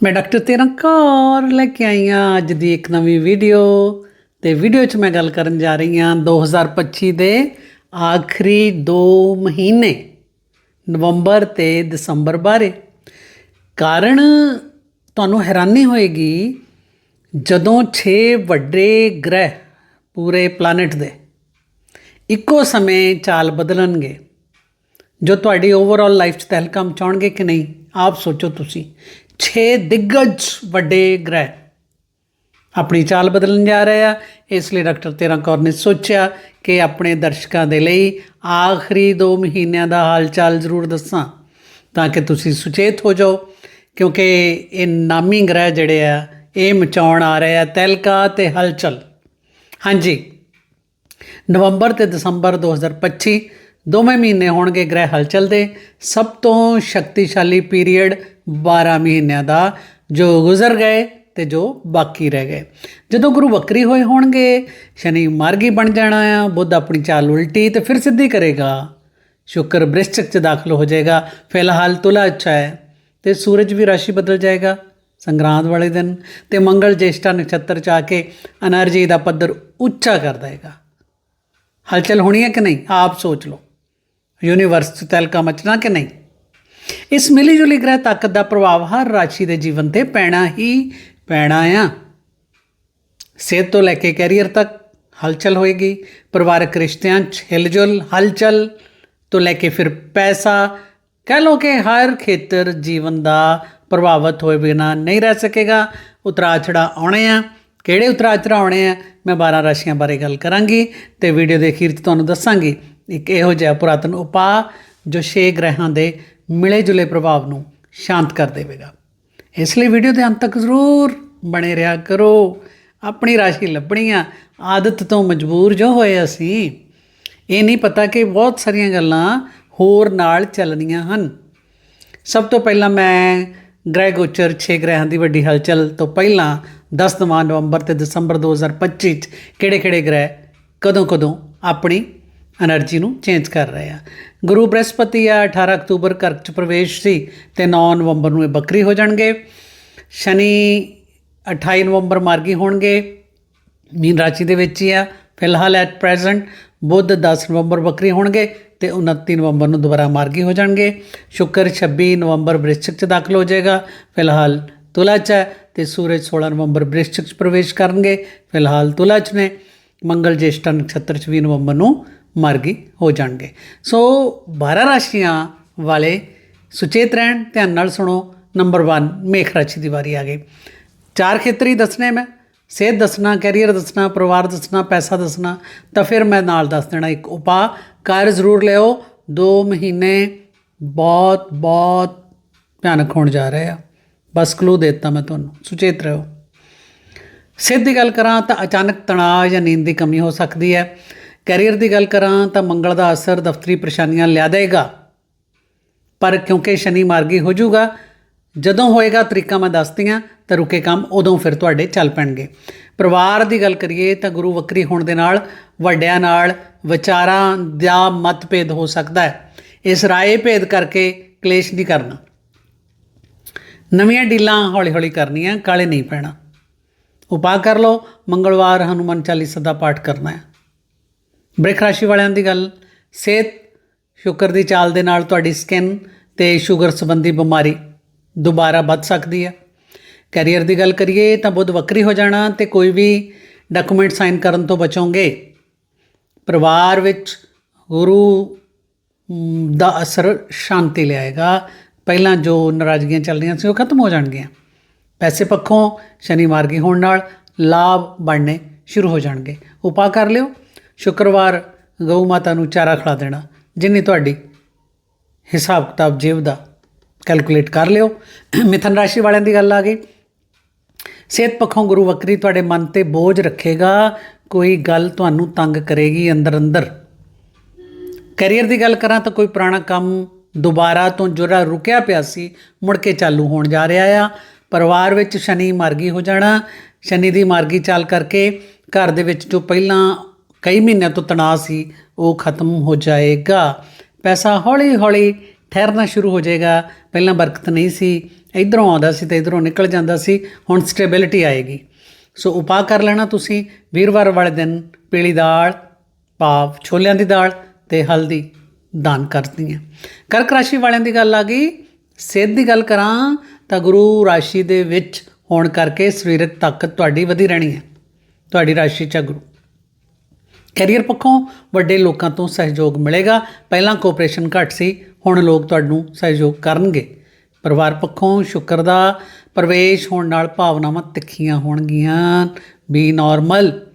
ਮੈਂ ਡਾਕਟਰ ਤੇਰਾ ਕੌਰ ਲੈ ਕੇ ਆਈ ਹਾਂ ਅੱਜ ਦੀ ਇੱਕ ਨਵੀਂ ਵੀਡੀਓ ਤੇ ਵੀਡੀਓ 'ਚ ਮੈਂ ਗੱਲ ਕਰਨ ਜਾ ਰਹੀ ਹਾਂ 2025 ਦੇ ਆਖਰੀ 2 ਮਹੀਨੇ, ਨਵੰਬਰ ਤੇ ਦਸੰਬਰ ਬਾਰੇ। ਕਾਰਨ ਤੁਹਾਨੂੰ ਹੈਰਾਨੀ ਹੋਏਗੀ ਜਦੋਂ 6 ਵੱਡੇ ਗ੍ਰਹਿ ਪੂਰੇ ਪਲਾਨਟ ਦੇ ਇੱਕੋ ਸਮੇਂ ਚਾਲ ਬਦਲਣਗੇ, ਜੋ ਤੁਹਾਡੀ ਓਵਰਆਲ ਲਾਈਫ 'ਚ ਤਹਿਲਕਾ ਮਚਾਉਣਗੇ ਕਿ ਨਹੀਂ, ਆਪ ਸੋਚੋ ਤੁਸੀਂ। 6 ਦਿੱਗਜ ਵੱਡੇ ਗ੍ਰਹਿ। ਆਪਣੀ ਚਾਲ ਬਦਲਣ ਜਾ ਰਹੇ ਆ। ਇਸ ਲਈ ਡਾਕਟਰ ਤੇਰਾ ਕੌਰ ਨੇ ਸੋਚਿਆ ਕਿ ਆਪਣੇ ਦਰਸ਼ਕਾਂ ਦੇ ਲਈ ਆਖਰੀ 2 ਮਹੀਨਿਆਂ ਦਾ ਹਾਲ ਚਾਲ ਜ਼ਰੂਰ ਦੱਸਾਂ, ਤਾਂ ਕਿ ਤੁਸੀਂ ਸੁਚੇਤ ਹੋ ਜਾਓ, ਕਿਉਂਕਿ ਇਹ ਨਾਮੀ ਗ੍ਰਹਿ ਜਿਹੜੇ ਆ, ਇਹ ਮਚਾਉਣ ਆ ਰਹੇ ਆ ਤਹਿਲਕਾ ਤੇ ਹਲਚਲ। ਹਾਂਜੀ, ਨਵੰਬਰ ਤੇ ਦਸੰਬਰ 2025 ਦੋਵੇਂ ਮਹੀਨੇ ਹੋਣਗੇ ਗ੍ਰਹਿ ਹਲਚਲ ਦੇ। ਸਭ ਤੋਂ ਸ਼ਕਤੀਸ਼ਾਲੀ ਪੀਰੀਅਡ 12 ਮਹੀਨਿਆਂ ਦਾ ਜੋ ਗੁਜ਼ਰ ਗਏ ਤੇ ਜੋ ਬਾਕੀ ਰਹਿ ਗਏ। ਜਦੋਂ ਗੁਰੂ ਬੱਕਰੀ ਹੋਏ ਹੋਣਗੇ, ਸ਼ਨੀ ਮਾਰਗੀ ਬਣ ਜਾਣਾ ਆ, ਬੁੱਧ ਆਪਣੀ ਚਾਲ ਉਲਟੀ ਤੇ ਫਿਰ ਸਿੱਧੀ ਕਰੇਗਾ। ਸ਼ੁੱਕਰ ਬ੍ਰਿਸ਼ਚਕ ਚ ਦਾਖਲ ਹੋ ਜਾਏਗਾ। ਫਿਲਹਾਲ ਤੁਲਾ ਅੱਛਾ ਹੈ ਤੇ ਸੂਰਜ ਵੀ ਰਾਸ਼ੀ ਬਦਲ ਜਾਏਗਾ ਸੰਗਰਾਂਦ ਵਾਲੇ ਦਿਨ ਤੇ ਮੰਗਲ ਜੇਸ਼ਟਾ ਨਕਸ਼ਤਰ ਚ ਆ ਕੇ એનર્ਜੀ ਦਾ ਪੱਧਰ ਉੱਚਾ ਕਰ ਦੇਗਾ ਹਲਚਲ ਹੋਣੀ ਹੈ ਕਿ ਨਹੀਂ? ਆਪ ਸੋਚ ਲਓ। ਯੂਨੀਵਰਸ ਚ ਤਲਕਾ ਮਚਣਾ ਕਿ ਨਹੀਂ? ਇਸ ਮਿਲੀ ਜੁਲੀ ਗ੍ਰਹਿ ਤਾਕਤ ਦਾ ਪ੍ਰਭਾਵ ਹਰ ਰਾਸ਼ੀ ਦੇ ਜੀਵਨ ਤੇ ਪੈਣਾ ਹੀ ਪੈਣਾ ਆ। ਸਿਹਤ ਤੋਂ ਲੈ ਕੇ ਕੈਰੀਅਰ ਤੱਕ ਹਲਚਲ ਹੋਏਗੀ, ਪਰਿਵਾਰਕ ਰਿਸ਼ਤਿਆਂ 'ਚ ਹਿਲਜੁਲ, ਹਲਚਲ ਤੋਂ ਲੈ ਕੇ ਫਿਰ ਪੈਸਾ, ਕਹਿ ਲੋ ਕਿ ਹਰ ਖੇਤਰ ਜੀਵਨ ਦਾ ਪ੍ਰਭਾਵਿਤ ਹੋਏ ਬਿਨਾ ਨਹੀਂ ਰਹਿ ਸਕੇਗਾ। ਉਤਰਾ ਚੜਾ ਆਉਣੇ ਆ। ਕਿਹੜੇ ਉਤਰਾ ਚੜਾ ਆਉਣੇ ਆ? ਮੈਂ 12 ਰਾਸ਼ੀਆਂ ਬਾਰੇ ਗੱਲ ਕਰਾਂਗੀ ਤੇ ਵੀਡੀਓ ਦੇ ਅਖੀਰ 'ਚ ਤੁਹਾਨੂੰ ਦੱਸਾਂਗੀ। ਇੱਕ ਇਹੋ ਜਿਹਾ ਪੁਰਾਤਨ ਉਪਾਅ ਜੋ ਛੇ ਗ੍ਰਹਿਾਂ ਦੇ ਮਿਲੇ ਜੁਲੇ ਪ੍ਰਭਾਵ ਨੂੰ ਸ਼ਾਂਤ ਕਰ ਦੇਵੇਗਾ। ਇਸ ਲਈ ਵੀਡੀਓ ਦੇ ਅੰਤ ਤੱਕ ਜ਼ਰੂਰ ਬਣੇ ਰਿਹਾ ਕਰੋ। ਆਪਣੀ ਰਾਸ਼ੀ ਲੱਭਣੀ ਆ ਆਦਤ ਤੋਂ ਮਜਬੂਰ ਜੋ ਹੋਏ ਅਸੀਂ, ਇਹ ਨਹੀਂ ਪਤਾ ਕਿ ਬਹੁਤ ਸਾਰੀਆਂ ਗੱਲਾਂ ਹੋਰ ਨਾਲ ਚੱਲਣੀਆਂ ਹਨ। ਸਭ ਤੋਂ ਪਹਿਲਾਂ ਮੈਂ ਗ੍ਰਹਿ ਗੋਚਰ 6 ਗ੍ਰਹਿਾਂ ਦੀ ਵੱਡੀ ਹਲਚਲ ਤੋਂ ਪਹਿਲਾਂ 10 ਨਵੰਬਰ ਤੇ ਦਸੰਬਰ 2025 ਚ ਕਿਹੜੇ-ਕਿਹੜੇ ਗ੍ਰਹਿ ਕਦੋਂ-ਕਦੋਂ ਆਪਣੀ એનર્જી ਨੂੰ ਚੇਂਜ ਕਰ ਰਹੇ ਆ। ਗੁਰੂ ਬ੍ਰਹਸਪਤੀ ਆ 18 ਅਕਤੂਬਰ ਕਰਕ ਚ ਪ੍ਰਵੇਸ਼ ਸੀ ਤੇ 9 ਨਵੰਬਰ ਨੂੰ ਇਹ ਬੱਕਰੀ ਹੋ ਜਾਣਗੇ। ਸ਼ਨੀ 28 ਨਵੰਬਰ ਮਾਰਗੀ ਹੋਣਗੇ। ਮੀਨ ਰਾਸ਼ੀ ਦੇ ਵਿੱਚ ਹੀ ਆ। ਫਿਲਹਾਲ ਐਟ ਪ੍ਰੈਜ਼ੈਂਟ ਬੁੱਧ 10 ਨਵੰਬਰ ਬੱਕਰੀ ਹੋਣਗੇ ਤੇ 29 ਨਵੰਬਰ ਨੂੰ ਦੁਬਾਰਾ ਮਾਰਗੀ ਹੋ ਜਾਣਗੇ। ਸ਼ੁੱਕਰ 26 ਨਵੰਬਰ ਬ੍ਰਿਸ਼ਚਕ ਚ ਦਾਖਲ ਹੋ ਜਾਏਗਾ। ਫਿਲਹਾਲ ਤੁਲਾ ਚ ਤੇ ਸੂਰਜ 16 ਨਵੰਬਰ ਬ੍ਰਿਸ਼ਚਕ ਚ ਪ੍ਰਵੇਸ਼ ਕਰਨਗੇ। ਫਿਲਹਾਲ ਤੁਲਾ ਚ ਨੇ। ਮੰਗਲ ਜੇਸ਼ਟਾ ਨਕਸ਼ਤਰ 24 ਨਵੰਬਰ ਨੂੰ ਮਾਰਗੀ ਹੋ ਜਾਣਗੇ। ਸੋ 12 ਰਾਸ਼ੀਆਂ ਵਾਲੇ ਸੁਚੇਤ ਰਹਿਣ, ਧਿਆਨ ਨਾਲ ਸੁਣੋ। ਨੰਬਰ 1 ਮੇਖ ਰਾਸ਼ੀ ਦੀ ਵਾਰੀ ਆ ਗਈ। ਚਾਰ ਖੇਤਰ ਹੀ ਦੱਸਣੇ ਮੈਂ। ਸਿਹਤ ਦੱਸਣਾ ਕੈਰੀਅਰ ਦੱਸਣਾ, ਪਰਿਵਾਰ ਦੱਸਣਾ, ਪੈਸਾ ਦੱਸਣਾ, ਤਾਂ ਫਿਰ ਮੈਂ ਨਾਲ ਦੱਸ ਦੇਣਾ ਇੱਕ ਉਪਾਅ। ਕਾਰ ਜ਼ਰੂਰ ਲਿਓ 2 ਮਹੀਨੇ ਬਹੁਤ ਬਹੁਤ ਭਿਆਨਕ ਹੋਣ ਜਾ ਰਹੇ ਆ। ਬਸ ਕਲੂ ਦਿੱਤਾ ਮੈਂ ਤੁਹਾਨੂੰ। ਸੁਚੇਤ ਰਹੋ। ਸਿਹਤ ਦੀ ਗੱਲ ਕਰਾਂ ਤਾਂ ਅਚਾਨਕ ਤਣਾਅ ਜਾਂ ਨੀਂਦ ਦੀ ਕਮੀ ਹੋ ਸਕਦੀ ਹੈ। ਕੈਰੀਅਰ ਦੀ ਗੱਲ ਕਰਾਂ ਤਾਂ ਮੰਗਲ ਦਾ ਅਸਰ ਦਫ਼ਤਰੀ ਪਰੇਸ਼ਾਨੀਆਂ ਲਿਆ ਦੇਗਾ। ਪਰ ਕਿਉਂਕਿ ਸ਼ਨੀ ਮਾਰਗੀ ਹੋ ਜਾਊਗਾ, ਜਦੋਂ ਹੋਏਗਾ ਤਰੀਕਾ ਮੈਂ ਦੱਸਦੀ ਦੱਸਦੀਆਂ ਤਾਂ ਰੁਕੇ ਕੰਮ ਉਦੋਂ ਫਿਰ ਤੁਹਾਡੇ ਚੱਲ ਪੈਣਗੇ। ਪਰਿਵਾਰ ਦੀ ਗੱਲ ਕਰੀਏ ਤਾਂ ਗੁਰੂ ਵਕਰੀ ਹੋਣ ਦੇ ਨਾਲ ਵੱਡਿਆਂ ਨਾਲ ਵਿਚਾਰਾਂ ਦਾ ਮਤਭੇਦ ਹੋ ਸਕਦਾ ਹੈ। ਇਸ ਰਾਏ ਭੇਦ ਕਰਕੇ ਕਲੇਸ਼ ਨਹੀਂ ਕਰਨਾ। ਨਵੀਆਂ ਡੀਲਾਂ ਹੌਲੀ-ਹੌਲੀ ਕਰਨੀਆਂ, ਕਾਲੇ ਨਹੀਂ ਪੈਣਾ। ਉਪਾਅ ਕਰ ਲਓ, ਮੰਗਲਵਾਰ ਹਨੂਮਨ ਚਾਲੀਸਾ ਦਾ ਪਾਠ ਕਰਨਾ ਹੈ। ਬ੍ਰਿਖ ਰਾਸ਼ੀ ਵਾਲਿਆਂ ਦੀ ਗੱਲ, ਸਿਹਤ, ਸ਼ੁਕਰ ਦੀ ਚਾਲ ਦੇ ਨਾਲ ਤੁਹਾਡੀ ਸਕਿਨ ਤੇ ਸ਼ੂਗਰ ਸੰਬੰਧੀ ਬਿਮਾਰੀ ਦੁਬਾਰਾ ਵੱਧ ਸਕਦੀ ਹੈ। ਕੈਰੀਅਰ ਦੀ ਗੱਲ ਕਰੀਏ ਤਾਂ ਬੁੱਧ ਵਕਰੀ ਹੋ ਜਾਣਾ ਤੇ ਕੋਈ ਵੀ ਡਾਕੂਮੈਂਟ ਸਾਈਨ ਕਰਨ ਤੋਂ ਬਚੋਗੇ। ਪਰਿਵਾਰ ਵਿੱਚ ਗੁਰੂ ਦਾ ਅਸਰ ਸ਼ਾਂਤੀ ਲਿਆਏਗਾ। ਪਹਿਲਾਂ ਜੋ ਨਾਰਾਜ਼ਗੀਆਂ ਚੱਲ ਰਹੀਆਂ ਸੀ, ਉਹ ਖਤਮ ਹੋ ਜਾਣਗੀਆਂ। ਪੈਸੇ ਪੱਖੋਂ ਸ਼ਨੀ ਮਾਰਗੀ ਹੋਣ ਨਾਲ ਲਾਭ ਬਣਨੇ ਸ਼ੁਰੂ ਹੋ ਜਾਣਗੇ। ਉਪਾਅ ਕਰ ਲਿਓ। ਸ਼ੁੱਕਰਵਾਰ ਗਊ ਮਾਤਾ ਨੂੰ ਚਾਰਾ ਖਿਲਾ ਦੇਣਾ। ਜਿੰਨੀ ਤੁਹਾਡੀ ਹਿਸਾਬ ਕਿਤਾਬ ਜੇਬ ਦਾ ਕੈਲਕੂਲੇਟ ਕਰ ਲਿਓ। ਮਿਥਨ ਰਾਸ਼ੀ ਵਾਲਿਆਂ ਦੀ ਗੱਲ ਆ ਗਈ। ਸਿਹਤ ਪੱਖੋਂ ਗੁਰੂ ਵਕਰੀ ਤੁਹਾਡੇ ਮਨ ਤੇ ਬੋਝ ਰੱਖੇਗਾ। ਕੋਈ ਗੱਲ ਤੁਹਾਨੂੰ ਤੰਗ ਕਰੇਗੀ ਅੰਦਰ ਅੰਦਰ ਕੈਰੀਅਰ ਦੀ ਗੱਲ ਕਰਾਂ ਤਾਂ ਕੋਈ ਪੁਰਾਣਾ ਕੰਮ ਦੁਬਾਰਾ ਤੋਂ ਜਿਹੜਾ ਰੁਕਿਆ ਪਿਆ ਸੀ, ਮੁੜ ਕੇ ਚਾਲੂ ਹੋਣ ਜਾ ਰਿਹਾ ਆ। ਪਰਿਵਾਰ ਵਿੱਚ ਸ਼ਨੀ ਮਾਰਗੀ ਹੋ ਜਾਣਾ। ਸ਼ਨੀ ਦੀ ਮਾਰਗੀ ਚਾਲ ਕਰਕੇ ਘਰ ਦੇ ਵਿੱਚ ਜੋ ਪਹਿਲਾਂ ਕਈ ਮਹੀਨਿਆਂ ਤੋਂ ਤਣਾਅ ਸੀ, ਉਹ ਖਤਮ ਹੋ ਜਾਏਗਾ। ਪੈਸਾ ਹੌਲੀ ਹੌਲੀ ਠਹਿਰਨਾ ਸ਼ੁਰੂ ਹੋ ਜਾਏਗਾ। ਪਹਿਲਾਂ ਬਰਕਤ ਨਹੀਂ ਸੀ, ਇਧਰੋਂ ਆਉਂਦਾ ਸੀ ਤੇ ਇਧਰੋਂ ਨਿਕਲ ਜਾਂਦਾ ਸੀ, ਹੁਣ ਸਟੇਬਿਲਿਟੀ ਆਏਗੀ। ਸੋ ਉਪਾਅ ਕਰ ਲੈਣਾ ਤੁਸੀਂ, ਵੀਰਵਾਰ ਵਾਲੇ ਦਿਨ ਪੀਲੀ ਦਾਲ ਭਾਵ ਛੋਲਿਆਂ ਦੀ ਦਾਲ ਤੇ ਹਲਦੀ ਦਾਨ ਕਰਦੀ ਹੈ। ਕਰਕ ਰਾਸ਼ੀ ਵਾਲਿਆਂ ਦੀ ਗੱਲ ਆ ਗਈ। ਸਿਹਤ ਦੀ ਗੱਲ ਕਰਾਂ ਤਾਂ ਗੁਰੂ ਰਾਸ਼ੀ ਦੇ ਵਿੱਚ ਹੋਣ ਕਰਕੇ ਸਰੀਰਕ ਤਾਕਤ ਤੁਹਾਡੀ ਵਧੀ ਰਹਿਣੀ ਹੈ। ਤੁਹਾਡੀ ਰਾਸ਼ੀ ਚ ਆ ਗੁਰੂ। ਕੈਰੀਅਰ ਪੱਖੋਂ ਵੱਡੇ ਲੋਕਾਂ ਤੋਂ ਸਹਿਯੋਗ ਮਿਲੇਗਾ। ਪਹਿਲਾਂ ਕੋਆਪਰੇਸ਼ਨ ਘੱਟ ਸੀ, ਹੁਣ ਲੋਕ ਤੁਹਾਨੂੰ ਸਹਿਯੋਗ ਕਰਨਗੇ। ਪਰਿਵਾਰ ਪੱਖੋਂ ਸ਼ੁਕਰ ਦਾ ਪ੍ਰਵੇਸ਼ ਹੋਣ ਨਾਲ ਭਾਵਨਾਵਾਂ ਤਿੱਖੀਆਂ ਹੋਣਗੀਆਂ। ਬੀ ਨਾਰਮਲ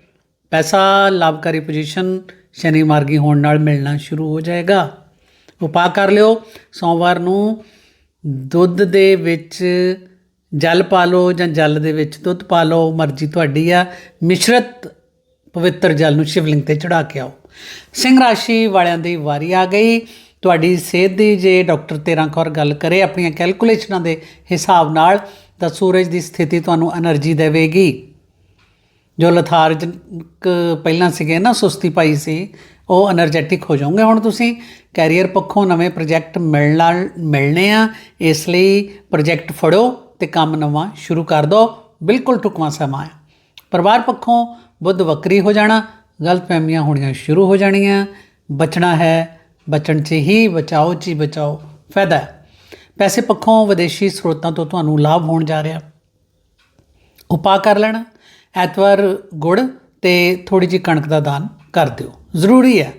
ਪੈਸਾ ਲਾਭਕਾਰੀ ਪੋਜੀਸ਼ਨ ਸ਼ਨੀ ਮਾਰਗੀ ਹੋਣ ਨਾਲ ਮਿਲਣਾ ਸ਼ੁਰੂ ਹੋ ਜਾਏਗਾ। ਉਪਾਅ ਕਰ ਲਿਓ। ਸੋਮਵਾਰ ਨੂੰ ਦੁੱਧ ਦੇ ਵਿੱਚ ਜਲ ਪਾ ਲਓ ਜਾਂ ਜਲ ਦੇ ਵਿੱਚ ਦੁੱਧ ਪਾ ਲਓ। ਮਰਜ਼ੀ ਤੁਹਾਡੀ ਆ। ਮਿਸ਼ਰਤ ਪਵਿੱਤਰ ਜਲ ਨੂੰ ਸ਼ਿਵਲਿੰਗ ਤੇ ਚੜਾ ਕੇ ਆਓ। ਸਿੰਘ ਰਾਸ਼ੀ ਵਾਲਿਆਂ ਦੀ ਵਾਰੀ ਆ ਗਈ। ਤੁਹਾਡੀ ਸਿਹਤ ਦੀ ਜੇ ਡਾਕਟਰ ਤੇਰਾ ਕੌਰ ਗੱਲ ਕਰੇ, ਆਪਣੀਆਂ ਕੈਲਕੂਲੇਸ਼ਨਾਂ ਦੇ ਹਿਸਾਬ ਨਾਲ ਤਾਂ ਸੂਰਜ ਦੀ ਸਥਿਤੀ ਤੁਹਾਨੂੰ એનર્ਜੀ ਦੇਵੇਗੀ। ਜੋ ਲਥਾਰਜਕ ਪਹਿਲਾਂ ਸੀਗੇ ਨਾ, ਸੁਸਤੀ ਪਾਈ ਸੀ, ਉਹ એનર્ਜੈਟਿਕ ਹੋ ਜਾਓਗੇ ਹੁਣ ਤੁਸੀਂ। ਕੈਰੀਅਰ ਪੱਖੋਂ ਨਵੇਂ ਪ੍ਰੋਜੈਕਟ ਮਿਲਣ ਨਾਲ ਮਿਲਣੇ ਆ। ਇਸ ਲਈ ਪ੍ਰੋਜੈਕਟ ਫੜੋ ਤੇ ਕੰਮ ਨਵਾਂ ਸ਼ੁਰੂ ਕਰ ਦਿਓ। ਬਿਲਕੁਲ ਟੁਕਵਾ ਸਮਾਂ ਹੈ ਪਰਿਵਾਰ ਪੱਖੋਂ ਬੁੱਧ ਵਕਰੀ ਹੋ ਜਾਣਾ ਗਲਤ ਗਲਤਫਹਿਮੀਆਂ ਹੋਣੀਆਂ ਸ਼ੁਰੂ ਹੋ ਜਾਣੀਆਂ। ਬਚਣਾ ਹੈ, ਬਚਣ 'ਚ ਹੀ ਬਚਾਓ, 'ਚ ਹੀ ਬਚਾਓ ਫਾਇਦਾ ਪੈਸੇ ਪੱਖੋਂ ਵਿਦੇਸ਼ੀ ਸਰੋਤਾਂ ਤੋਂ ਤੁਹਾਨੂੰ ਲਾਭ ਹੋਣ ਜਾ ਰਿਹਾ। ਉਪਾਅ ਕਰ ਲੈਣਾ, ਐਤਵਾਰ ਗੁੜ ਤੇ ਥੋੜੀ ਜਿਹੀ ਕਣਕ ਦਾ ਦਾਨ ਕਰ ਦਿਓ। ਜ਼ਰੂਰੀ ਹੈ,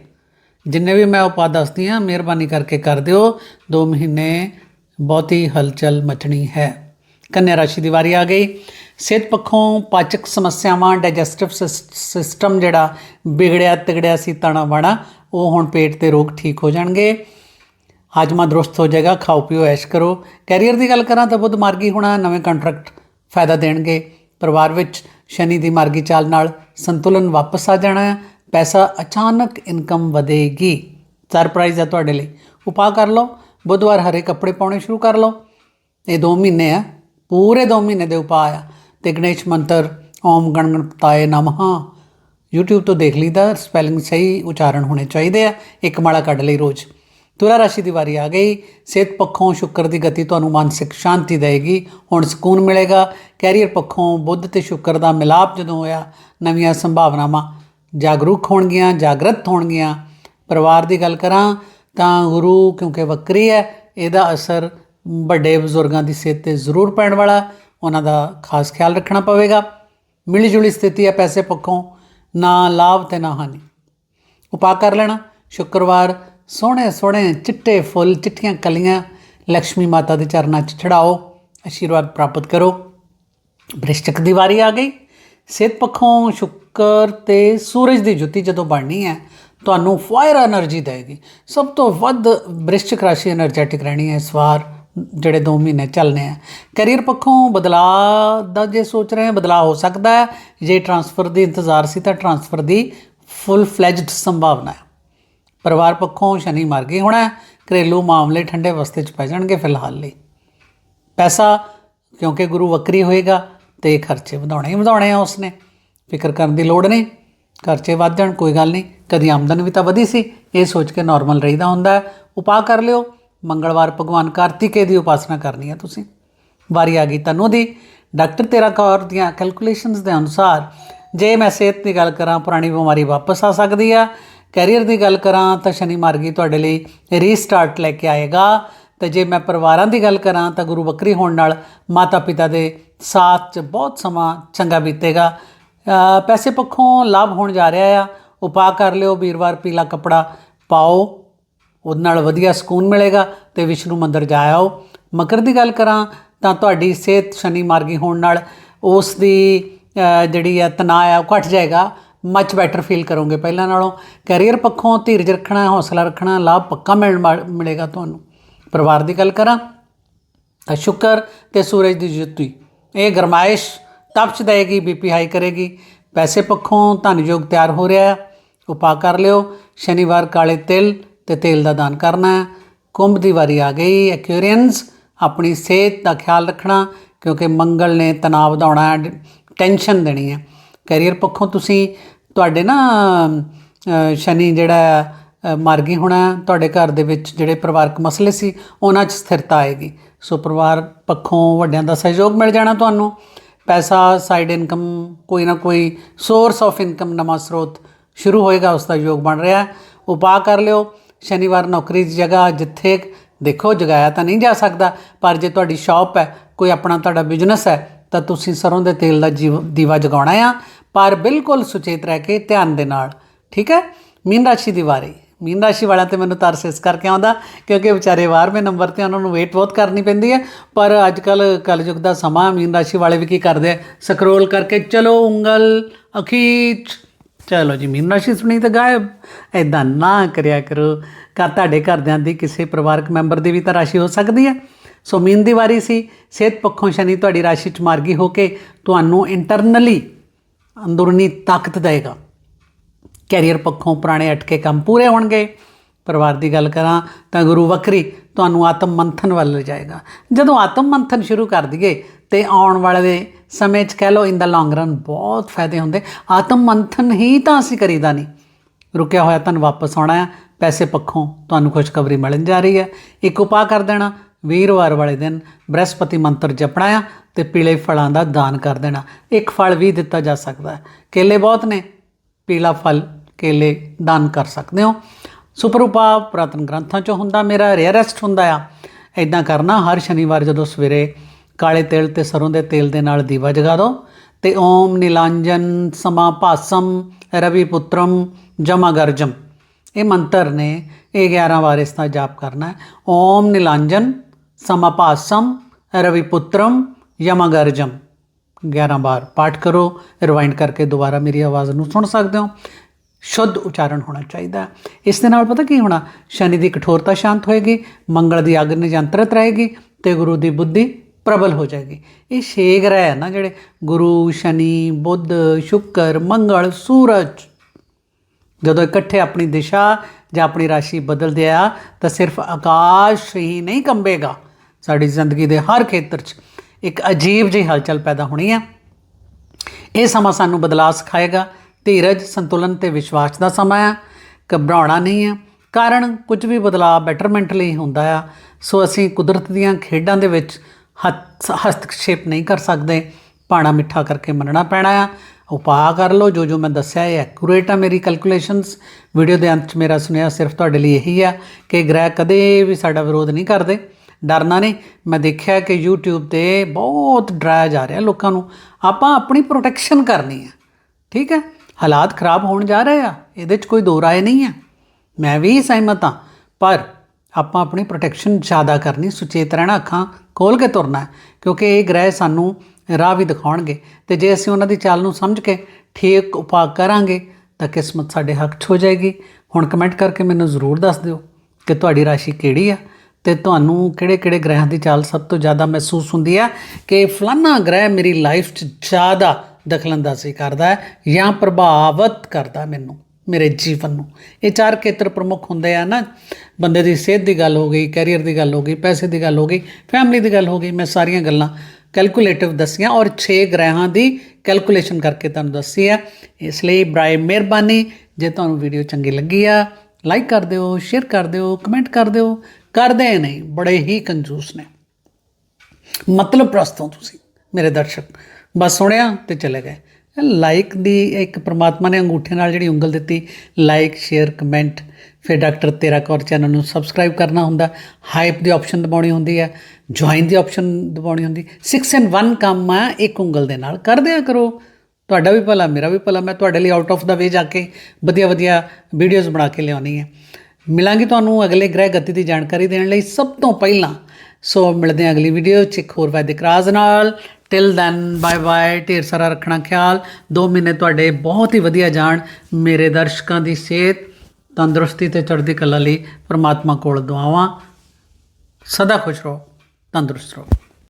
ਜਿੰਨੇ ਵੀ ਮੈਂ ਉਪਾਅ ਦੱਸਦੀ ਹਾਂ, ਮਿਹਰਬਾਨੀ ਕਰਕੇ ਕਰ ਦਿਓ। 2 ਮਹੀਨੇ ਬਹੁਤੀ ਹਲਚਲ ਮਚਣੀ ਹੈ। ਕੰਨਿਆ ਰਾਸ਼ੀ ਦੀ ਵਾਰੀ ਆ ਗਈ। ਸਿਹਤ ਪੱਖੋਂ ਪਾਚਕ ਸਮੱਸਿਆਵਾਂ ਡਾਈਜੈਸਟਿਵ ਸਿਸਟਮ ਜਿਹੜਾ ਵਿਗੜਿਆ, ਤਿਗੜਿਆ ਸੀ ਤਣਾ ਵਾਣਾ ਉਹ ਹੁਣ ਪੇਟ ਤੇ ਰੋਗ ਠੀਕ ਹੋ ਜਾਣਗੇ। ਹਾਜਮਾ ਦਰੁਸਤ ਹੋ ਜਾਏਗਾ, ਖਾਓ ਪੀਓ, ਐਸ਼ ਕਰੋ। ਕੈਰੀਅਰ ਦੀ ਗੱਲ ਕਰਾਂ ਤਾਂ ਬੁੱਧ ਮਾਰਗੀ ਹੋਣਾ ਨਵੇਂ ਕੰਟਰੈਕਟ ਫਾਇਦਾ ਦੇਣਗੇ। ਪਰਿਵਾਰ ਵਿੱਚ ਸ਼ਨੀ ਦੀ ਮਾਰਗੀ ਚਾਲ ਨਾਲ ਸੰਤੁਲਨ ਵਾਪਸ ਆ ਜਾਣਾ ਹੈ। ਪੈਸਾ ਅਚਾਨਕ ਇਨਕਮ ਵਧੇਗੀ। ਸਰਪ੍ਰਾਈਜ਼ ਹੈ ਤੁਹਾਡੇ ਲਈ। ਉਪਾਅ ਕਰ ਲਓ। ਬੁੱਧਵਾਰ ਹਰੇ ਕੱਪੜੇ ਪਾਉਣੇ ਸ਼ੁਰੂ ਕਰ ਲਓ। ਇਹ 2 ਮਹੀਨੇ ਆ। ਪੂਰੇ 2 ਮਹੀਨੇ ਦੇ ਉਪਾਅ ਆ। ਤੇ ਗਣੇਸ਼ ਮੰਤਰ, ਓਮ ਗਣ ਗਣਪਤਾਏ ਨਮః। YouTube ਤੋਂ ਦੇਖ ਲਈਦਾ ਸਪੈਲਿੰਗ ਸਹੀ, ਉਚਾਰਨ ਹੋਣੇ ਚਾਹੀਦੇ ਆ, ਇੱਕ ਮਾਲਾ ਕੱਢ ਲਈ ਰੋਜ਼। ਤੁਲਾ ਰਾਸ਼ੀ ਦੀ ਵਾਰੀ ਆ ਗਈ। ਸਿਹਤ ਪੱਖੋਂ ਸ਼ੁਕਰ ਦੀ ਗਤੀ ਤੁਹਾਨੂੰ ਮਾਨਸਿਕ ਸ਼ਾਂਤੀ ਦੇਵੇਗੀ। ਹੁਣ ਸਕੂਨ ਮਿਲੇਗਾ। ਕੈਰੀਅਰ ਪੱਖੋਂ ਬੁੱਧ ਤੇ ਸ਼ੁਕਰ ਦਾ ਮਿਲਾਪ ਜਦੋਂ ਹੋਇਆ, ਨਵੀਆਂ ਸੰਭਾਵਨਾਵਾਂ ਜਾਗਰੂਕ ਹੋਣਗੀਆਂ, ਜਾਗਰਤ ਹੋਣਗੀਆਂ। ਪਰਿਵਾਰ ਦੀ ਗੱਲ ਕਰਾਂ ਤਾਂ ਗੁਰੂ ਕਿਉਂਕਿ ਵਕਰੀ ਹੈ, ਇਹਦਾ ਅਸਰ ਵੱਡੇ ਬਜ਼ੁਰਗਾਂ ਦੀ ਸਿਹਤ ਤੇ ਜ਼ਰੂਰ ਪੈਣ ਵਾਲਾ। ਉਹਨਾਂ ਦਾ ਖਾਸ ਖਿਆਲ ਰੱਖਣਾ ਪਵੇਗਾ। ਮਿਲੀ ਜੁਲੀ ਸਥਿਤੀ ਹੈ ਪੈਸੇ ਪੱਖੋਂ ਨਾ ਲਾਭ ਤੇ ਨਾ ਹਾਨੀ। ਉਪਾਅ ਕਰ ਲੈਣਾ। ਸ਼ੁੱਕਰਵਾਰ ਸੋਹਣੇ ਸੋਹਣੇ ਚਿੱਟੇ ਫੁੱਲ ਚਿੱਟੀਆਂ ਕਲੀਆਂ ਲక్ష్ਮੀ ਮਾਤਾ ਦੇ ਚਰਨਾਂ 'ਚ ਚੜਾਓ। ਅਸ਼ੀਰਵਾਦ ਪ੍ਰਾਪਤ ਕਰੋ। ਬ੍ਰਿਸ਼ਟਕ ਦੀ ਵਾਰੀ ਆ ਗਈ। ਸਿਹਤ ਪੱਖੋਂ ਸ਼ੁੱਕਰ ਤੇ ਸੂਰਜ ਦੀ ਜੁਤੀ ਜਦੋਂ ਬਣਨੀ ਹੈ, ਤੁਹਾਨੂੰ ਫਾਇਰ એનર્ਜੀ ਦੇਗੀ। ਸਭ ਤੋਂ ਵੱਧ ਬ੍ਰਿਸ਼ਟਕ ਰਾਸ਼ੀ એનર્ਜੈਟਿਕ ਰਹਿਣੀ ਹੈ ਇਸ ਵਾਰ। ਜਿਹੜੇ 2 ਮਹੀਨੇ ਚੱਲਨੇ ਆ। ਕੈਰੀਅਰ ਪੱਖੋਂ ਬਦਲਾਅ ਦਾ ਜੇ ਸੋਚ ਰਹੇ ਹਾਂ, ਬਦਲਾਅ ਹੋ ਸਕਦਾ ਹੈ। ਜੇ ਟਰਾਂਸਫਰ ਦੀ ਇੰਤਜ਼ਾਰ ਸੀ ਤਾਂ ਟਰਾਂਸਫਰ ਦੀ ਫੁੱਲ ਫਲੈਜਡ ਸੰਭਾਵਨਾ ਹੈ। ਪਰਿਵਾਰ ਪੱਖੋਂ ਸ਼ਨੀ ਮਰ ਗਈ ਹੋਣਾ ਘਰੇਲੂ ਮਾਮਲੇ ਠੰਡੇ ਵਸਤੇ ਚ ਪੈ ਜਾਣਗੇ ਫਿਲਹਾਲ ਲਈ। ਪੈਸਾ, ਕਿਉਂਕਿ ਗੁਰੂ ਵਕਰੀ ਹੋਏਗਾ ਤੇ ਖਰਚੇ ਵਧਾਉਣੇ ਹੀ ਵਧਾਉਣੇ ਆ ਉਸਨੇ। ਫਿਕਰ ਕਰਨ ਦੀ ਲੋੜ ਨਹੀਂ। ਖਰਚੇ ਵੱਧ ਜਾਣ, ਕੋਈ ਗੱਲ ਨਹੀਂ। ਕਦੀ ਆਮਦਨ ਵੀ ਤਾਂ ਵਧੀ ਸੀ। ਇਹ ਸੋਚ ਕੇ ਨਾਰਮਲ ਰਹੀਦਾ ਹੁੰਦਾ ਉਪਾਅ ਕਰ ਲਿਓ। ਮੰਗਲਵਾਰ ਭਗਵਾਨ ਕਾਰਤਿਕੇ ਦੀ ਉਪਾਸਨਾ ਕਰਨੀ ਹੈ ਤੁਸੀਂ। ਵਾਰੀ ਆ ਗਈ ਤਨੂ ਦੀ। ਡਾਕਟਰ ਤੇਰਾ ਕੌਰ ਦੀਆਂ ਕੈਲਕੂਲੇਸ਼ਨਸ ਦੇ ਅਨੁਸਾਰ ਜੇ ਮੈਂ ਸਿਹਤ ਦੀ ਗੱਲ ਕਰਾਂ, ਪੁਰਾਣੀ ਬਿਮਾਰੀ ਵਾਪਸ ਆ ਸਕਦੀ ਆ। ਕੈਰੀਅਰ ਦੀ ਗੱਲ ਕਰਾਂ ਤਾਂ ਸ਼ਨੀ ਮਾਰਗੀ ਤੁਹਾਡੇ ਲਈ ਰੀਸਟਾਰਟ ਲੈ ਕੇ ਆਏਗਾ। ਤੇ ਜੇ ਮੈਂ ਪਰਿਵਾਰਾਂ ਦੀ ਗੱਲ ਕਰਾਂ ਤਾਂ ਗੁਰੂ ਬੱਕਰੀ ਹੋਣ ਨਾਲ ਮਾਤਾ ਪਿਤਾ ਦੇ ਸਾਥ 'ਚ ਬਹੁਤ ਸਮਾਂ ਚੰਗਾ ਬੀਤੇਗਾ। ਪੈਸੇ ਪੱਖੋਂ ਲਾਭ ਹੋਣ ਜਾ ਰਿਹਾ ਆ। ਉਪਾਅ ਕਰ ਲਿਓ, ਵੀਰਵਾਰ ਪੀਲਾ ਕਪੜਾ ਪਾਓ। ਉਹਦੇ ਨਾਲ ਵਧੀਆ ਸਕੂਨ ਮਿਲੇਗਾ ਤੇ ਵਿਸ਼ਨੂੰ ਮੰਦਰ ਜਾ ਆਓ। ਮਕਰ ਦੀ ਗੱਲ ਕਰਾਂ ਤਾਂ ਤੁਹਾਡੀ ਸਿਹਤ ਸ਼ਨੀ ਮਾਰਗੀ ਹੋਣ ਨਾਲ ਉਸ ਦੀ ਜਿਹੜੀ ਆ ਤਣਾਅ ਆ ਉਹ ਘਟ ਜਾਏਗਾ। ਮੱਚ ਬੈਟਰ ਫੀਲ ਕਰੋਗੇ ਪਹਿਲਾਂ ਨਾਲੋਂ। ਕੈਰੀਅਰ ਪੱਖੋਂ ਧੀਰਜ ਰੱਖਣਾ, ਹੌਸਲਾ ਰੱਖਣਾ, ਲਾਭ ਪੱਕਾ ਮਿਲ ਮਿਲੇਗਾ ਤੁਹਾਨੂੰ। ਪਰਿਵਾਰ ਦੀ ਗੱਲ ਕਰਾਂ ਤਾਂ ਸ਼ੁਕਰ ਤੇ ਸੂਰਜ ਦੀ ਜੁੱਤੀ। ਇਹ ਗਰਮਾਇਸ਼ ਤਪਸ਼ ਦੇਗੀ ਬੀਪੀ ਹਾਈ ਕਰੇਗੀ। ਪੈਸੇ ਪੱਖੋਂ ਧਨ ਯੋਗ ਤਿਆਰ ਹੋ ਰਿਹਾ ਹੈ। ਉਪਾਅ ਕਰ ਲਿਓ। ਸ਼ਨੀਵਾਰ ਕਾਲੇ ਤਿਲ ਤੇ ਤੇਲ ਦਾ ਦਾਨ ਕਰਨਾ ਹੈ। ਕੁੰਭ ਦੀ ਵਾਰੀ ਆ ਗਈ ਐਕਿਊਰੀਅਨਸ ਆਪਣੀ ਸਿਹਤ ਦਾ ਖਿਆਲ ਰੱਖਣਾ ਕਿਉਂਕਿ ਮੰਗਲ ਨੇ ਤਣਾਅ ਵਧਾਉਣਾ ਹੈ ਟੈਨਸ਼ਨ ਦੇਣੀ ਹੈ। ਕੈਰੀਅਰ ਪੱਖੋਂ ਤੁਸੀਂ ਤੁਹਾਡੇ ਨਾ ਸ਼ਨੀ ਜਿਹੜਾ ਅ, ਮਰ ਹੋਣਾ ਤੁਹਾਡੇ ਘਰ ਦੇ ਵਿੱਚ ਜਿਹੜੇ ਪਰਿਵਾਰਕ ਮਸਲੇ ਸੀ ਉਹਨਾਂ 'ਚ ਸਥਿਰਤਾ ਆਏਗੀ। ਸੋ ਪਰਿਵਾਰ ਪੱਖੋਂ ਵੱਡਿਆਂ ਦਾ ਸਹਿਯੋਗ ਮਿਲ ਜਾਣਾ ਤੁਹਾਨੂੰ। ਪੈਸਾ ਸਾਈਡ ਇਨਕਮ ਕੋਈ ਨਾ ਕੋਈ ਸੋਰਸ ਆਫ ਇਨਕਮ ਨਵਾਂ ਸਰੋਤ ਸ਼ੁਰੂ ਹੋਏਗਾ ਉਸ ਦਾ ਯੋਗ ਬਣ ਰਿਹਾ ਹੈ। ਉਪਾਅ ਕਰ ਲਿਓ। ਸ਼ਨੀਵਾਰ ਨੌਕਰੀ ਦੀ ਜਗ੍ਹਾ ਜਿੱਥੇ ਦੇਖੋ, ਜਗਾਇਆ ਤਾਂ ਨਹੀਂ ਜਾ ਸਕਦਾ, ਪਰ ਜੇ ਤੁਹਾਡੀ ਸ਼ਾਪ ਹੈ, ਕੋਈ ਆਪਣਾ ਤੁਹਾਡਾ ਬਿਜ਼ਨਸ ਹੈ, ਤਾਂ ਤੁਸੀਂ ਸਰੋਂ ਦੇ ਤੇਲ ਦਾ ਜੀਵ- ਦੀਵਾ ਜਗਾਉਣਾ ਆ। ਪਰ ਬਿਲਕੁਲ ਸੁਚੇਤ ਰਹਿ ਕੇ ਧਿਆਨ ਦੇ ਨਾਲ, ਠੀਕ ਹੈ? ਮੀਨ ਰਾਸ਼ੀ ਦੀ ਵਾਰੀ। ਮੀਨ ਰਾਸ਼ੀ ਵਾਲਾ ਤੇ ਮੈਨੂੰ ਤਰਸ ਇਸ ਕਰਕੇ ਆਉਂਦਾ, ਕਿਉਂਕਿ ਵਿਚਾਰੇ 12ਵੇਂ ਨੰਬਰ ਤੇ ਉਹਨਾਂ ਨੂੰ ਵੇਟ ਬਹੁਤ ਕਰਨੀ ਪੈਂਦੀ ਹੈ। ਪਰ ਅੱਜ ਕੱਲ ਕਲਯੁਗ ਦਾ ਸਮਾਂ ਮੀਨ ਰਾਸ਼ੀ ਵਾਲੇ ਵੀ ਕੀ ਕਰਦੇ ਆ? ਸਕਰੋਲ ਕਰਕੇ, ਚਲੋ ਉਂਗਲ ਅਖੀਚ ਚਲੋ ਜੀ, ਮੀਨ ਰਾਸ਼ੀ ਸੁਣੀ ਤਾਂ ਗਾਇਬ। ਐਦਾਂ ਨਾ ਕਰਿਆ ਕਰੋ। ਘਰ ਤੁਹਾਡੇ ਘਰਦਿਆਂ ਦੀ ਕਿਸੇ ਪਰਿਵਾਰਕ ਮੈਂਬਰ ਦੀ ਵੀ ਤਾਂ ਰਾਸ਼ੀ ਹੋ ਸਕਦੀ ਹੈ। ਸੋ ਮੀਨ ਦੀ ਵਾਰੀ ਸੀ, ਸਿਹਤ ਪੱਖੋਂ ਸ਼ਨੀ ਤੁਹਾਡੀ ਰਾਸ਼ੀ 'ਚ ਮਾਰਗੀ ਹੋ ਕੇ ਤੁਹਾਨੂੰ ਇੰਟਰਨਲੀ ਅੰਦਰੂਨੀ ਤਾਕਤ ਦੇਗਾ। ਕੈਰੀਅਰ ਪੱਖੋਂ ਪੁਰਾਣੇ ਅਟਕੇ ਕੰਮ ਪੂਰੇ ਹੋਣਗੇ। ਪਰਿਵਾਰ ਦੀ ਗੱਲ ਕਰਾਂ ਤਾਂ ਗੁਰੂ ਵਕਰੀ ਤੁਹਾਨੂੰ ਆਤਮ ਮੰਥਨ ਵੱਲ ਲਿਜਾਏਗਾ ਜਦੋਂ ਆਤਮ ਮੰਥਨ ਸ਼ੁਰੂ ਕਰ ਦਈਏ ਤੇ ਆਉਣ ਵਾਲੇ ਸਮੇਂ 'ਚ ਕਹਿ ਲਓ ਇਨ ਦਾ ਲੌਂਗ ਰਨ ਬਹੁਤ ਫਾਇਦੇ ਹੁੰਦੇ। ਆਤਮ ਮੰਥਨ ਹੀ ਤਾਂ ਅਸੀਂ ਕਰੀਦਾ ਨਹੀਂ। ਰੁਕਿਆ ਹੋਇਆ ਤੁਹਾਨੂੰ ਵਾਪਸ ਆਉਣਾ ਹੈ ਪੈਸੇ ਪੱਖੋਂ ਤੁਹਾਨੂੰ ਖੁਸ਼ਖਬਰੀ ਮਿਲਣ ਜਾ ਰਹੀ ਹੈ ਇੱਕ ਉਪਾਅ ਕਰ ਦੇਣਾ, ਵੀਰਵਾਰ ਵਾਲੇ ਦਿਨ ਬ੍ਰਹਸਪਤੀ ਮੰਤਰ ਜਪਣਾ ਆ ਤੇ ਪੀਲੇ ਫਲਾਂ ਦਾ ਦਾਨ ਕਰ ਦੇਣਾ। ਇੱਕ ਫਲ ਵੀ ਦਿੱਤਾ ਜਾ ਸਕਦਾ ਹੈ। ਕੇਲੇ ਬਹੁਤ ਨੇ, ਪੀਲਾ ਫਲ, ਕੇਲੇ ਦਾਨ ਕਰ ਸਕਦੇ ਹੋ। ਸੁਪਰ ਉਪਾਅ ਪੁਰਾਤਨ ਗ੍ਰੰਥਾਂ 'ਚੋਂ ਹੁੰਦਾ, ਮੇਰਾ ਰੇਅਰੈਸਟ ਹੁੰਦਾ ਆ। ਇਦਾਂ ਕਰਨਾ, ਹਰ ਸ਼ਨੀਵਾਰ ਜਦੋਂ ਸਵੇਰੇ ਕਾਲੇ ਤੇਲ ਤੇ ਸਰੋਂ ਦੇ ਤੇਲ ਦੇ ਨਾਲ ਦੀਵਾ ਜਗਾ ਦਿਓ ਤੇ ਓਮ ਨੀਲਾਂਜਨ ਸਮਾਭਾਸਮ ਰਵੀ ਪੁੱਤਰਮ ਜਮਗਰਜਮ ਇਹ ਮੰਤਰ ਨੇ ਇਹ 11 ਵਾਰ ਇਸ ਦਾ ਜਾਪ ਕਰਨਾ ਹੈ। ਓਮ ਨੀਲਾਂਜਨ ਸਮਾਭਾਸਮ ਰਵੀ ਪੁੱਤਰਮ ਯਮਗਰਜਮ 11 ਵਾਰ ਪਾਠ ਕਰੋ ਰਿਵਾਈਂਡ ਕਰਕੇ ਦੁਬਾਰਾ ਮੇਰੀ ਆਵਾਜ਼ ਨੂੰ ਸੁਣ ਸਕਦੇ ਹੋ। ਸ਼ੁੱਧ ਉਚਾਰਨ ਹੋਣਾ ਚਾਹੀਦਾ ਇਸ ਦੇ ਨਾਲ ਪਤਾ ਕੀ ਹੋਣਾ? ਸ਼ਨੀ ਦੀ ਕਠੋਰਤਾ ਸ਼ਾਂਤ ਹੋਏਗੀ, ਮੰਗਲ ਦੀ ਅਗਨ ਨਿਯੰਤਰਿਤ ਰਹੇਗੀ ਤੇ ਗੁਰੂ ਦੀ ਬੁੱਧੀ ਪ੍ਰਬਲ ਹੋ ਜਾਏਗੀ। ਇਹ ਛੇ ਗ੍ਰਹਿ ਹੈ ਨਾ ਜਿਹੜੇ ਗੁਰੂ, ਸ਼ਨੀ, ਬੁੱਧ, ਸ਼ੁੱਕਰ, ਮੰਗਲ, ਸੂਰਜ ਜਦੋਂ ਇਕੱਠੇ ਆਪਣੀ ਦਿਸ਼ਾ ਜਾਂ ਆਪਣੀ ਰਾਸ਼ੀ ਬਦਲਦੇ ਆ ਤਾਂ ਸਿਰਫ ਆਕਾਸ਼ ਹੀ ਨਹੀਂ ਕੰਬੇਗਾ ਸਾਡੀ ਜ਼ਿੰਦਗੀ ਦੇ ਹਰ ਖੇਤਰ 'ਚ। ਇੱਕ ਅਜੀਬ ਜਿਹੀ ਹਲਚਲ ਪੈਦਾ ਹੋਣੀ ਆ। ਇਹ ਸਮਾਂ ਸਾਨੂੰ ਬਦਲਾਅ ਸਿਖਾਏਗਾ। ਧੀਰਜ, ਸੰਤੁਲਨ ਤੇ ਵਿਸ਼ਵਾਸ ਦਾ ਸਮਾਂ ਆ। ਘਬਰਾਉਣਾ ਨਹੀਂ ਆ। ਕਾਰਨ ਕੁਝ ਵੀ ਬਦਲਾਅ ਬੈਟਰਮੈਂਟ ਲਈ ਹੁੰਦਾ ਆ। ਸੋ ਅਸੀਂ ਕੁਦਰਤ ਦੀਆਂ ਖੇਡਾਂ ਦੇ ਵਿੱਚ ਹੱਥ, ਹਸਤਕਸ਼ੇਪ ਨਹੀਂ ਕਰ ਸਕਦੇ। ਪਾਣਾ ਮਿੱਠਾ ਕਰਕੇ ਮੰਨਣਾ ਪੈਣਾ ਆ। ਉਪਾਅ ਕਰ ਲਓ। ਜੋ ਜੋ ਮੈਂ ਦੱਸਿਆ, ਇਹ ਐਕੂਰੇਟ ਆ ਮੇਰੀ ਕੈਲਕੂਲੇਸ਼ਨਸ ਵੀਡੀਓ ਦੇ ਅੰਤ 'ਚ ਮੇਰਾ ਸੁਨੇਹਾ ਸਿਰਫ ਤੁਹਾਡੇ ਲਈ ਇਹੀ ਆ ਕਿ ਗ੍ਰਹਿ ਕਦੇ ਵੀ ਸਾਡਾ ਵਿਰੋਧ ਨਹੀਂ ਕਰਦੇ। ਡਰਨਾ ਨਹੀਂ। ਮੈਂ ਦੇਖਿਆ ਕਿ YouTube ਤੇ ਬਹੁਤ ਡਰਾਇਆ ਜਾ ਰਿਹਾ ਲੋਕਾਂ ਨੂੰ। ਆਪਾਂ ਆਪਣੀ ਪ੍ਰੋਟੈਕਸ਼ਨ ਕਰਨੀ ਹੈ ਠੀਕ ਹੈ ਹਾਲਾਤ ਖਰਾਬ ਹੋਣ ਜਾ ਰਹੇ ਆ। ਇਹਦੇ 'ਚ ਕੋਈ ਦੋ ਰਾਏ ਨਹੀਂ ਹੈ ਮੈਂ ਵੀ ਸਹਿਮਤ ਹਾਂ ਪਰ ਆਪਾਂ ਆਪਣੀ ਪ੍ਰੋਟੈਕਸ਼ਨ ਜ਼ਿਆਦਾ ਕਰਨੀ, ਸੁਚੇਤ ਰਹਿਣਾ, ਅੱਖਾਂ ਖੋਲ ਕੇ ਤੁਰਨਾ ਕਿਉਂਕਿ ਇਹ ਗ੍ਰਹਿ ਸਾਨੂੰ ਰਾਹ ਵੀ ਦਿਖਾਉਣਗੇ। ਤੇ ਜੇ ਅਸੀਂ ਉਹਨਾਂ ਦੀ ਚਾਲ ਨੂੰ ਸਮਝ ਕੇ ਠੀਕ ਉਪਾਅ ਕਰਾਂਗੇ, ਤਾਂ ਕਿਸਮਤ ਸਾਡੇ ਹੱਕ 'ਚ ਹੋ ਜਾਏਗੀ। ਹੁਣ ਕਮੈਂਟ ਕਰਕੇ ਮੈਨੂੰ ਜ਼ਰੂਰ ਦੱਸ ਦਿਓ ਕਿ ਤੁਹਾਡੀ ਰਾਸ਼ੀ ਕਿਹੜੀ ਆ ਤੇ ਤੁਹਾਨੂੰ ਕਿਹੜੇ-ਕਿਹੜੇ ਗ੍ਰਹਿਾਂ ਦੀ ਚਾਲ ਸਭ ਤੋਂ ਜ਼ਿਆਦਾ ਮਹਿਸੂਸ ਹੁੰਦੀ ਹੈ ਕਿ ਫਲਾਨਾ ਗ੍ਰਹਿ ਮੇਰੀ ਲਾਈਫ 'ਚ ਜ਼ਿਆਦਾ ਦਖਲਅੰਦਾਜ਼ੀ ਕਰਦਾ ਹੈ ਜਾਂ ਪ੍ਰਭਾਵਿਤ ਕਰਦਾ ਮੈਨੂੰ। ਮੇਰੇ ਜੀਵਨ ਨੂੰ। ਇਹ ਚਾਰ ਖੇਤਰ ਪ੍ਰਮੁੱਖ ਹੁੰਦੇ ਆ ਨਾ। ਬੰਦੇ ਦੀ ਸਿਹਤ ਦੀ ਗੱਲ ਹੋ ਗਈ ਕੈਰੀਅਰ ਦੀ ਗੱਲ ਹੋ ਗਈ, ਪੈਸੇ ਦੀ ਗੱਲ ਹੋ ਗਈ ਫੈਮਿਲੀ ਦੀ ਗੱਲ ਹੋ ਗਈ, ਮੈਂ ਸਾਰੀਆਂ ਗੱਲਾਂ ਕੈਲਕੂਲੇਟਿਵ ਦੱਸੀਆਂ ਔਰ 6 ਗ੍ਰਹਿਾਂ ਦੀ ਕੈਲਕੂਲੇਸ਼ਨ ਕਰਕੇ ਤੁਹਾਨੂੰ ਦੱਸੀ ਆ। ਇਸ ਲਈ ਬਰਾਏ ਮਿਹਰਬਾਨੀ। ਜੇ ਤੁਹਾਨੂੰ ਵੀਡੀਓ ਚੰਗੀ ਲੱਗੀ ਆ ਲਾਈਕ ਕਰ ਦਿਓ ਸ਼ੇਅਰ ਕਰ ਦਿਓ ਕਮੈਂਟ ਕਰ ਦਿਓ। ਕਰਦੇ ਨਹੀਂ, ਬੜੇ ਹੀ ਕੰਜੂਸ ਨੇ। ਮਤਲਬ ਪ੍ਰਸਤ ਹੋ ਤੁਸੀਂ, ਮੇਰੇ ਦਰਸ਼ਕ। ਬਸ ਸੁਣਿਆ ਤੇ ਚਲੇ ਗਏ। ਲਾਈਕ ਦੀ ਇੱਕ ਪ੍ਰਮਾਤਮਾ ਨੇ ਅੰਗੂਠੇ ਨਾਲ ਜਿਹੜੀ ਉਂਗਲ ਦਿੱਤੀ ਲਾਈਕ ਸ਼ੇਅਰ ਕਮੈਂਟ ਫਿਰ ਡਾਕਟਰ ਤੇਰਾ ਕੌਰ ਚੈਨਲ ਨੂੰ ਸਬਸਕ੍ਰਾਈਬ ਕਰਨਾ ਹੁੰਦਾ। ਹਾਈਪ ਦੀ ਆਪਸ਼ਨ ਦਬਾਉਣੀ ਹੁੰਦੀ ਹੈ ਜੁਆਇਨ ਦੀ ਆਪਸ਼ਨ ਦਬਾਉਣੀ ਹੁੰਦੀ। 6 ਐਂਡ 1 ਕੰਮ ਆ, ਇੱਕ ਉਂਗਲ ਦੇ ਨਾਲ। ਕਰ ਦਿਆ ਕਰੋ। ਤੁਹਾਡਾ ਵੀ ਭਲਾ, ਮੇਰਾ ਵੀ ਭਲਾ। ਮੈਂ ਤੁਹਾਡੇ ਲਈ ਆਊਟ ਆਫ ਦਾ ਵੇ ਜਾ ਕੇ ਵਧੀਆ ਵਧੀਆ ਵੀਡੀਓਜ਼ ਬਣਾ ਕੇ ਲਿਆਉਣੀ ਹੈ। ਮਿਲਾਂਗੇ ਤੁਹਾਨੂੰ ਅਗਲੇ ਗ੍ਰਹਿ ਗਤੀ ਦੀ ਜਾਣਕਾਰੀ ਦੇਣ ਲਈ ਸਭ ਤੋਂ ਪਹਿਲਾਂ। ਸੋ ਮਿਲਦੇ ਹਾਂ ਅਗਲੀ ਵੀਡੀਓ 'ਚ ਇੱਕ ਹੋਰ ਵੈਦਿਕ ਰਾਜ਼ ਨਾਲ। ਟਿਲ ਦੈਨ ਬਾਏ ਬਾਏ ਢੇਰ ਸਾਰਾ ਰੱਖਣਾ ਖਿਆਲ। 2 ਮਹੀਨੇ ਤੁਹਾਡੇ ਬਹੁਤ ਹੀ ਵਧੀਆ ਜਾਣ, ਮੇਰੇ ਦਰਸ਼ਕਾਂ ਦੀ ਸਿਹਤ, ਤੰਦਰੁਸਤੀ ਤੇ ਚੜ੍ਹਦੀ ਕਲਾ ਲਈ ਪਰਮਾਤਮਾ ਕੋਲ ਦੁਆਵਾਂ। ਸਦਾ ਖੁਸ਼ ਰਹੋ, ਤੰਦਰੁਸਤ ਰਹੋ।